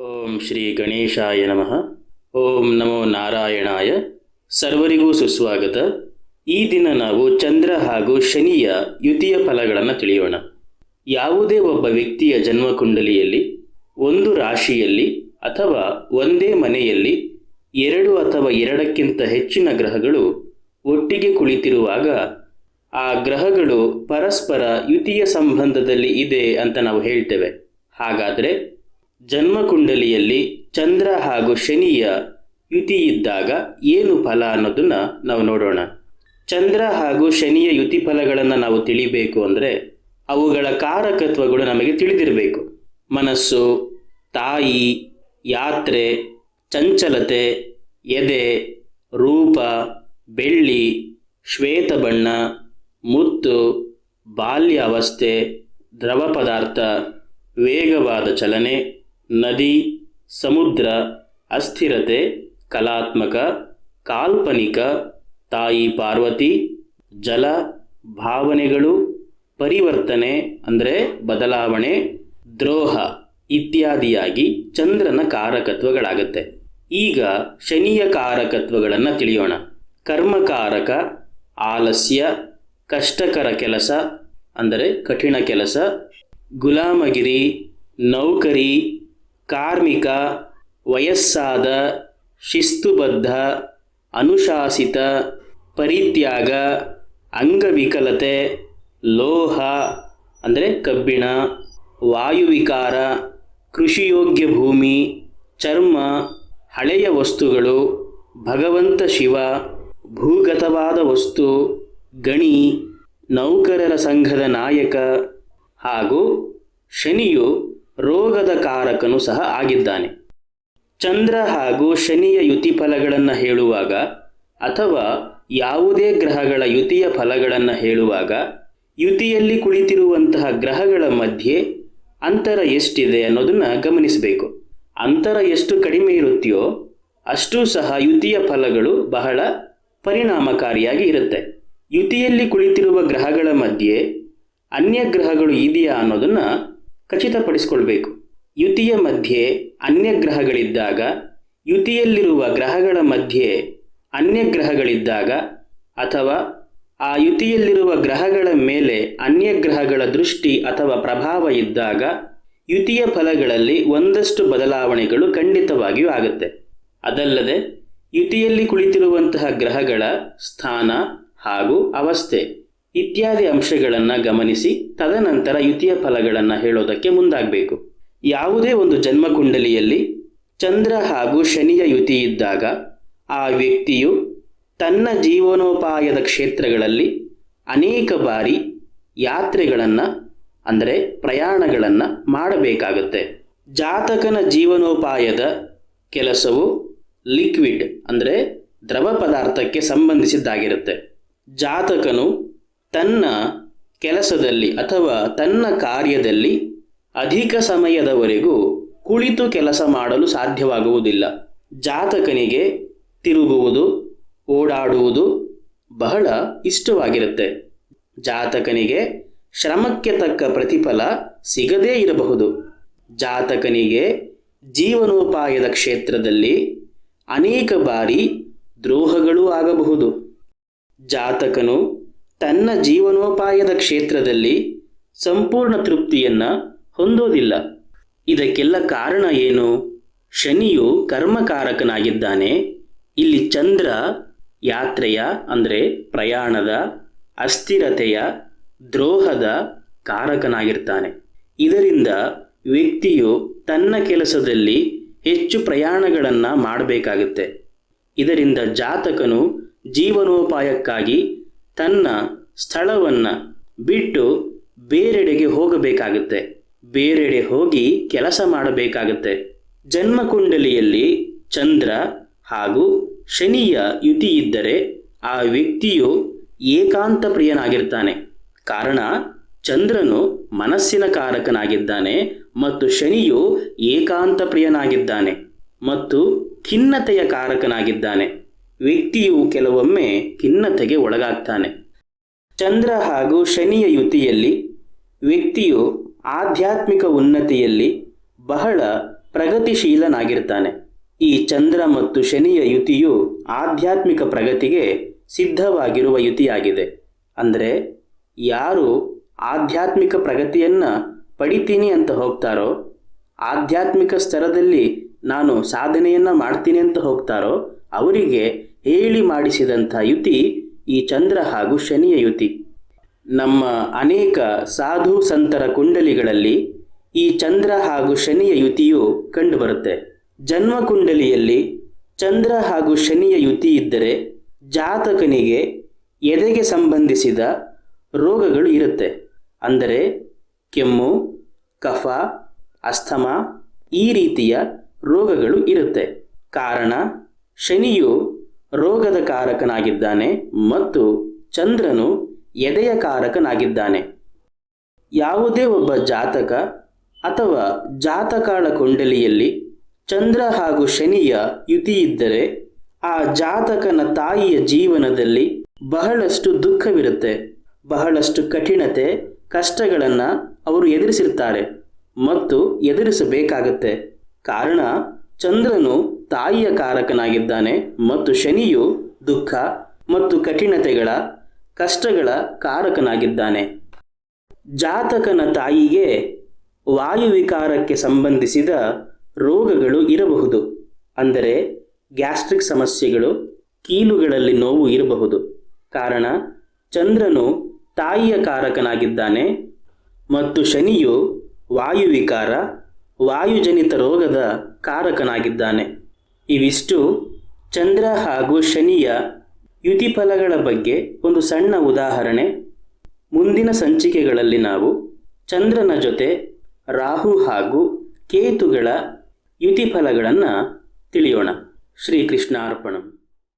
ಓಂ ಶ್ರೀ ಗಣೇಶಾಯ ನಮಃ. ಓಂ ನಮೋ ನಾರಾಯಣಾಯ. ಸರ್ವರಿಗೂ ಸುಸ್ವಾಗತ. ಈ ದಿನ ನಾವು ಚಂದ್ರ ಹಾಗೂ ಶನಿಯ ಯುತಿಯ ಫಲಗಳನ್ನು ತಿಳಿಯೋಣ. ಯಾವುದೇ ಒಬ್ಬ ವ್ಯಕ್ತಿಯ ಜನ್ಮಕುಂಡಲಿಯಲ್ಲಿ, ಒಂದು ರಾಶಿಯಲ್ಲಿ ಅಥವಾ ಒಂದೇ ಮನೆಯಲ್ಲಿ, ಎರಡು ಅಥವಾ ಎರಡಕ್ಕಿಂತ ಹೆಚ್ಚಿನ ಗ್ರಹಗಳು ಒಟ್ಟಿಗೆ ಕುಳಿತಿರುವಾಗ, ಆ ಗ್ರಹಗಳು ಪರಸ್ಪರ ಯುತಿಯ ಸಂಬಂಧದಲ್ಲಿ ಇದೆ ಅಂತ ನಾವು ಹೇಳ್ತೇವೆ. ಹಾಗಾದರೆ ಜನ್ಮಕುಂಡಲಿಯಲ್ಲಿ ಚಂದ್ರ ಹಾಗೂ ಶನಿಯ ಯುತಿ ಇದ್ದಾಗ ಏನು ಫಲ ಅನ್ನೋದನ್ನ ನಾವು ನೋಡೋಣ. ಚಂದ್ರ ಹಾಗೂ ಶನಿಯ ಯುತಿ ಫಲಗಳನ್ನು ನಾವು ತಿಳಿಬೇಕು ಅಂದರೆ ಅವುಗಳ ಕಾರಕತ್ವಗಳು ನಮಗೆ ತಿಳಿದಿರಬೇಕು. ಮನಸ್ಸು, ತಾಯಿ, ಯಾತ್ರೆ, ಚಂಚಲತೆ, ಎದೆ, ರೂಪ, ಬೆಳ್ಳಿ, ಶ್ವೇತ ಬಣ್ಣ, ಮುತ್ತು, ಬಾಲ್ಯಾವಸ್ಥೆ, ದ್ರವ ಪದಾರ್ಥ, ವೇಗವಾದ ಚಲನೆ ನದಿ, ಸಮುದ್ರ, ಅಸ್ಥಿರತೆ, ಕಲಾತ್ಮಕ, ಕಾಲ್ಪನಿಕ, ತಾಯಿ ಪಾರ್ವತಿ, ಜಲ, ಭಾವನೆಗಳು, ಪರಿವರ್ತನೆ ಅಂದರೆ ಬದಲಾವಣೆ, ದ್ರೋಹ ಇತ್ಯಾದಿಯಾಗಿ ಚಂದ್ರನ ಕಾರಕತ್ವಗಳಾಗುತ್ತೆ. ಈಗ ಶನಿಯ ಕಾರಕತ್ವಗಳನ್ನು ತಿಳಿಯೋಣ. ಕರ್ಮಕಾರಕ, ಆಲಸ್ಯ, ಕಷ್ಟಕರ ಕೆಲಸ ಅಂದರೆ ಕಠಿಣ ಕೆಲಸ, ಗುಲಾಮಗಿರಿ, ನೌಕರಿ ಕಾರ್ಮಿಕ, ವಯಸ್ಸಾದ, ಶಿಸ್ತುಬದ್ಧ, ಅನುಶಾಸಿತ, ಪರಿತ್ಯಾಗ, ಅಂಗವಿಕಲತೆ, ಲೋಹ, ಅಂದರೆ ಕಬ್ಬಿಣ, ವಾಯುವಿಕಾರ, ಕೃಷಿಯೋಗ್ಯ ಭೂಮಿ, ಚರ್ಮ, ಹಳೆಯ ವಸ್ತುಗಳು, ಭಗವಂತ ಶಿವ, ಭೂಗತವಾದ ವಸ್ತು, ಗಣಿ, ನೌಕರರ ಸಂಘದ ನಾಯಕ ಹಾಗೂ ಶನಿಯು ರೋಗದ ಕಾರಕನು ಸಹ ಆಗಿದ್ದಾನೆ. ಚಂದ್ರ ಹಾಗೂ ಶನಿಯ ಯುತಿ ಫಲಗಳನ್ನು ಹೇಳುವಾಗ ಅಥವಾ ಯಾವುದೇ ಗ್ರಹಗಳ ಯುತಿಯ ಫಲಗಳನ್ನು ಹೇಳುವಾಗ ಯುತಿಯಲ್ಲಿ ಕುಳಿತಿರುವಂತಹ ಗ್ರಹಗಳ ಮಧ್ಯೆ ಅಂತರ ಎಷ್ಟಿದೆ ಅನ್ನೋದನ್ನು ಗಮನಿಸಬೇಕು. ಅಂತರ ಎಷ್ಟು ಕಡಿಮೆ ಇರುತ್ತೆಯೋ ಅಷ್ಟೂ ಸಹ ಯುತಿಯ ಫಲಗಳು ಬಹಳ ಪರಿಣಾಮಕಾರಿಯಾಗಿ ಇರುತ್ತೆ. ಯುತಿಯಲ್ಲಿ ಕುಳಿತಿರುವ ಗ್ರಹಗಳ ಮಧ್ಯೆ ಅನ್ಯ ಗ್ರಹಗಳು ಇದೆಯಾ ಅನ್ನೋದನ್ನು ಖಚಿತಪಡಿಸಿಕೊಳ್ಬೇಕು. ಯುತಿಯ ಮಧ್ಯೆ ಅನ್ಯ ಗ್ರಹಗಳಿದ್ದಾಗ, ಯುತಿಯಲ್ಲಿರುವ ಗ್ರಹಗಳ ಮಧ್ಯೆ ಅನ್ಯ ಗ್ರಹಗಳಿದ್ದಾಗ ಅಥವಾ ಆ ಯುತಿಯಲ್ಲಿರುವ ಗ್ರಹಗಳ ಮೇಲೆ ಅನ್ಯ ಗ್ರಹಗಳ ದೃಷ್ಟಿ ಅಥವಾ ಪ್ರಭಾವ ಇದ್ದಾಗ, ಯುತಿಯ ಫಲಗಳಲ್ಲಿ ಒಂದಷ್ಟು ಬದಲಾವಣೆಗಳು ಖಂಡಿತವಾಗಿಯೂ ಆಗುತ್ತೆ. ಅದಲ್ಲದೆ, ಯುತಿಯಲ್ಲಿ ಕುಳಿತಿರುವಂತಹ ಗ್ರಹಗಳ ಸ್ಥಾನ ಹಾಗೂ ಅವಸ್ಥೆ. ಇತ್ಯಾದಿ ಅಂಶಗಳನ್ನು ಗಮನಿಸಿ ತದನಂತರ ಯುತಿಯ ಫಲಗಳನ್ನು ಹೇಳೋದಕ್ಕೆ ಮುಂದಾಗಬೇಕು. ಯಾವುದೇ ಒಂದು ಜನ್ಮಕುಂಡಲಿಯಲ್ಲಿ ಚಂದ್ರ ಹಾಗೂ ಶನಿಯ ಯುತಿ ಇದ್ದಾಗ ಆ ವ್ಯಕ್ತಿಯು ತನ್ನ ಜೀವನೋಪಾಯದ ಕ್ಷೇತ್ರಗಳಲ್ಲಿ ಅನೇಕ ಬಾರಿ ಯಾತ್ರೆಗಳನ್ನು, ಅಂದರೆ ಪ್ರಯಾಣಗಳನ್ನು ಮಾಡಬೇಕಾಗುತ್ತೆ. ಜಾತಕನ ಜೀವನೋಪಾಯದ ಕೆಲಸವು ಲಿಕ್ವಿಡ್ ಅಂದರೆ ದ್ರವ ಪದಾರ್ಥಕ್ಕೆ ಸಂಬಂಧಿಸಿದ್ದಾಗಿರುತ್ತೆ. ಜಾತಕನು ತನ್ನ ಕೆಲಸದಲ್ಲಿ ಅಥವಾ ತನ್ನ ಕಾರ್ಯದಲ್ಲಿ ಅಧಿಕ ಸಮಯದವರೆಗೂ ಕುಳಿತು ಕೆಲಸ ಮಾಡಲು ಸಾಧ್ಯವಾಗುವುದಿಲ್ಲ. ಜಾತಕನಿಗೆ ತಿರುಗುವುದು, ಓಡಾಡುವುದು ಬಹಳ ಇಷ್ಟವಾಗಿರುತ್ತೆ. ಜಾತಕನಿಗೆ ಶ್ರಮಕ್ಕೆ ತಕ್ಕ ಪ್ರತಿಫಲ ಸಿಗದೇ ಇರಬಹುದು. ಜಾತಕನಿಗೆ ಜೀವನೋಪಾಯದ ಕ್ಷೇತ್ರದಲ್ಲಿ ಅನೇಕ ಬಾರಿ ದ್ರೋಹಗಳೂ ಆಗಬಹುದು. ಜಾತಕನು ತನ್ನ ಜೀವನೋಪಾಯದ ಕ್ಷೇತ್ರದಲ್ಲಿ ಸಂಪೂರ್ಣ ತೃಪ್ತಿಯನ್ನು ಹೊಂದೋದಿಲ್ಲ. ಇದಕ್ಕೆಲ್ಲ ಕಾರಣ ಏನು? ಶನಿಯು ಕರ್ಮಕಾರಕನಾಗಿದ್ದಾನೆ. ಇಲ್ಲಿ ಚಂದ್ರ ಯಾತ್ರೆಯ, ಅಂದರೆ ಪ್ರಯಾಣದ, ಅಸ್ಥಿರತೆಯ, ದ್ರೋಹದ ಕಾರಕನಾಗಿರ್ತಾನೆ. ಇದರಿಂದ ವ್ಯಕ್ತಿಯು ತನ್ನ ಕೆಲಸದಲ್ಲಿ ಹೆಚ್ಚು ಪ್ರಯಾಣಗಳನ್ನು ಮಾಡಬೇಕಾಗುತ್ತೆ. ಇದರಿಂದ ಜಾತಕನು ಜೀವನೋಪಾಯಕ್ಕಾಗಿ ತನ್ನ ಸ್ಥಳವನ್ನು ಬಿಟ್ಟು ಬೇರೆಡೆಗೆ ಹೋಗಬೇಕಾಗುತ್ತೆ. ಬೇರೆಡೆ ಹೋಗಿ ಕೆಲಸ ಮಾಡಬೇಕಾಗುತ್ತೆ. ಜನ್ಮಕುಂಡಲಿಯಲ್ಲಿ ಚಂದ್ರ ಹಾಗೂ ಶನಿಯ ಯುತಿ ಇದ್ದರೆ ಆ ವ್ಯಕ್ತಿಯು ಏಕಾಂತ ಪ್ರಿಯನಾಗಿರ್ತಾನೆ. ಕಾರಣ, ಚಂದ್ರನು ಮನಸ್ಸಿನ ಕಾರಕನಾಗಿದ್ದಾನೆ ಮತ್ತು ಶನಿಯು ಏಕಾಂತ ಪ್ರಿಯನಾಗಿದ್ದಾನೆ ಮತ್ತು ಖಿನ್ನತೆಯ ಕಾರಕನಾಗಿದ್ದಾನೆ. ವ್ಯಕ್ತಿಯು ಕೆಲವೊಮ್ಮೆ ಖಿನ್ನತೆಗೆ ಒಳಗಾಗ್ತಾನೆ. ಚಂದ್ರ ಹಾಗೂ ಶನಿಯ ಯುತಿಯಲ್ಲಿ ವ್ಯಕ್ತಿಯು ಆಧ್ಯಾತ್ಮಿಕ ಉನ್ನತಿಯಲ್ಲಿ ಬಹಳ ಪ್ರಗತಿಶೀಲನಾಗಿರ್ತಾನೆ. ಈ ಚಂದ್ರ ಮತ್ತು ಶನಿಯ ಯುತಿಯು ಆಧ್ಯಾತ್ಮಿಕ ಪ್ರಗತಿಗೆ ಸಿದ್ಧವಾಗಿರುವ ಯುತಿಯಾಗಿದೆ. ಅಂದರೆ ಯಾರು ಆಧ್ಯಾತ್ಮಿಕ ಪ್ರಗತಿಯನ್ನು ಪಡಿತೀನಿ ಅಂತ ಹೋಗ್ತಾರೋ, ಆಧ್ಯಾತ್ಮಿಕ ಸ್ತರದಲ್ಲಿ ನಾನು ಸಾಧನೆಯನ್ನು ಮಾಡ್ತೀನಿ ಅಂತ ಹೋಗ್ತಾರೋ ಅವರಿಗೆ ಹೇಳಿ ಮಾಡಿಸಿದಂಥ ಯುತಿ ಈ ಚಂದ್ರ ಹಾಗೂ ಶನಿಯ ಯುತಿ. ನಮ್ಮ ಅನೇಕ ಸಾಧು ಸಂತರ ಕುಂಡಲಿಗಳಲ್ಲಿ ಈ ಚಂದ್ರ ಹಾಗೂ ಶನಿಯ ಯುತಿಯು ಕಂಡುಬರುತ್ತೆ. ಜನ್ಮ ಕುಂಡಲಿಯಲ್ಲಿ ಚಂದ್ರ ಹಾಗೂ ಶನಿಯ ಯುತಿ ಇದ್ದರೆ ಜಾತಕನಿಗೆ ಎದೆಗೆ ಸಂಬಂಧಿಸಿದ ರೋಗಗಳು ಇರುತ್ತೆ. ಅಂದರೆ ಕೆಮ್ಮು, ಕಫ ಅಸ್ಥಮ ಈ ರೀತಿಯ ರೋಗಗಳು ಇರುತ್ತೆ. ಕಾರಣ ಶನಿಯು ರೋಗದ ಕಾರಕನಾಗಿದ್ದಾನೆ ಮತ್ತು ಚಂದ್ರನು ಎದೆಯ ಕಾರಕನಾಗಿದ್ದಾನೆ. ಯಾವುದೇ ಒಬ್ಬ ಜಾತಕ ಅಥವಾ ಜಾತಕಾಳ ಕುಂಡಲಿಯಲ್ಲಿ ಚಂದ್ರ ಹಾಗೂ ಶನಿಯ ಯುತಿಯಿದ್ದರೆ ಆ ಜಾತಕನ ತಾಯಿಯ ಜೀವನದಲ್ಲಿ ಬಹಳಷ್ಟು ದುಃಖವಿರುತ್ತೆ. ಬಹಳಷ್ಟು ಕಠಿಣತೆ, ಕಷ್ಟಗಳನ್ನು ಅವರು ಎದುರಿಸಿರ್ತಾರೆ ಮತ್ತು ಎದುರಿಸಬೇಕಾಗತ್ತೆ. ಕಾರಣ ಚಂದ್ರನು ತಾಯಿಯ ಕಾರಕನಾಗಿದ್ದಾನೆ ಮತ್ತು ಶನಿಯು ದುಃಖ ಮತ್ತು ಕಠಿಣತೆಗಳ, ಕಷ್ಟಗಳ ಕಾರಕನಾಗಿದ್ದಾನೆ. ಜಾತಕನ ತಾಯಿಗೆ ವಾಯುವಿಕಾರಕ್ಕೆ ಸಂಬಂಧಿಸಿದ ರೋಗಗಳು ಇರಬಹುದು, ಅಂದರೆ ಗ್ಯಾಸ್ಟ್ರಿಕ್ ಸಮಸ್ಯೆಗಳು, ಕೀಲುಗಳಲ್ಲಿ ನೋವು ಇರಬಹುದು. ಕಾರಣ, ಚಂದ್ರನು ತಾಯಿಯ ಕಾರಕನಾಗಿದ್ದಾನೆ ಮತ್ತು ಶನಿಯು ವಾಯುವಿಕಾರ ವಾಯುಜನಿತ ರೋಗದ ಕಾರಕನಾಗಿದ್ದಾನೆ. ಇವಿಷ್ಟು ಚಂದ್ರ ಹಾಗೂ ಶನಿಯ ಯುತಿಫಲಗಳ ಬಗ್ಗೆ ಒಂದು ಸಣ್ಣ ಉದಾಹರಣೆ. ಮುಂದಿನ ಸಂಚಿಕೆಗಳಲ್ಲಿ ನಾವು ಚಂದ್ರನ ಜೊತೆ ರಾಹು ಹಾಗೂ ಕೇತುಗಳ ಯುತಿಫಲಗಳನ್ನು ತಿಳಿಯೋಣ. ಶ್ರೀಕೃಷ್ಣಾರ್ಪಣಂ.